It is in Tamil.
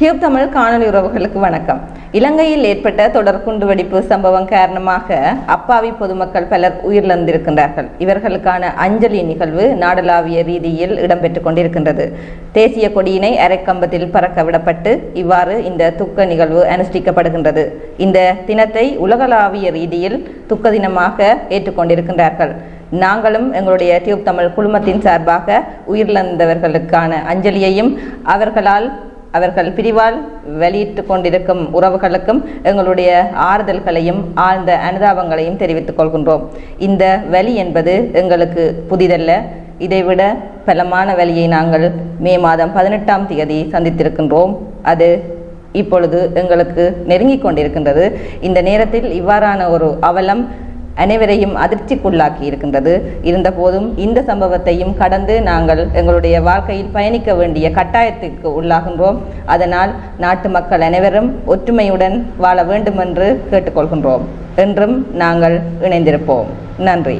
டியூப் தமிழ் காணொலி உறவுகளுக்கு வணக்கம். இலங்கையில் ஏற்பட்ட தொடர் குண்டுவெடிப்பு சம்பவம் காரணமாக அப்பாவி பொதுமக்கள் பலர் உயிரிழந்திருக்கின்றார்கள். இவர்களுக்கான அஞ்சலி நிகழ்வு நாடளாவிய ரீதியில் இடம்பெற்றுக் கொண்டிருக்கின்றது. தேசிய கொடியினை அரைக்கம்பத்தில் பறக்க விடப்பட்டு இவ்வாறு இந்த துக்க நிகழ்வு அனுஷ்டிக்கப்படுகின்றது. இந்த தினத்தை உலகளாவிய ரீதியில் துக்க தினமாக ஏற்றுக்கொண்டிருக்கின்றார்கள். நாங்களும் எங்களுடைய டியூப் தமிழ் குழுமத்தின் சார்பாக உயிரிழந்தவர்களுக்கான அஞ்சலியையும் அவர்களால் அவர்கள் பிரிவால் வெளியிட்டு கொண்டிருக்கும் உறவுகளுக்கும் எங்களுடைய ஆறுதல்களையும் ஆழ்ந்த அனுதாபங்களையும் தெரிவித்துக் கொள்கின்றோம். இந்த வலி என்பது எங்களுக்கு புதிதல்ல. இதைவிட பலமான வழியை நாங்கள் மே மாதம் பதினெட்டாம் தேதி சந்தித்திருக்கின்றோம். அது இப்பொழுது எங்களுக்கு நெருங்கிக் கொண்டிருக்கின்றது. இந்த நேரத்தில் இவ்வாறான ஒரு அவலம் அனைவரையும் அதிர்ச்சிக்குள்ளாக்கி இருக்கின்றது. இருந்தபோதும் இந்த சம்பவத்தையும் கடந்து நாங்கள் எங்களுடைய வாழ்க்கையில் பயணிக்க வேண்டிய கட்டாயத்திற்கு உள்ளாகின்றோம். அதனால் நாட்டு மக்கள் அனைவரும் ஒற்றுமையுடன் வாழ வேண்டும் என்று கேட்டுக்கொள்கின்றோம். என்றும் நாங்கள் இணைந்திருப்போம். நன்றி.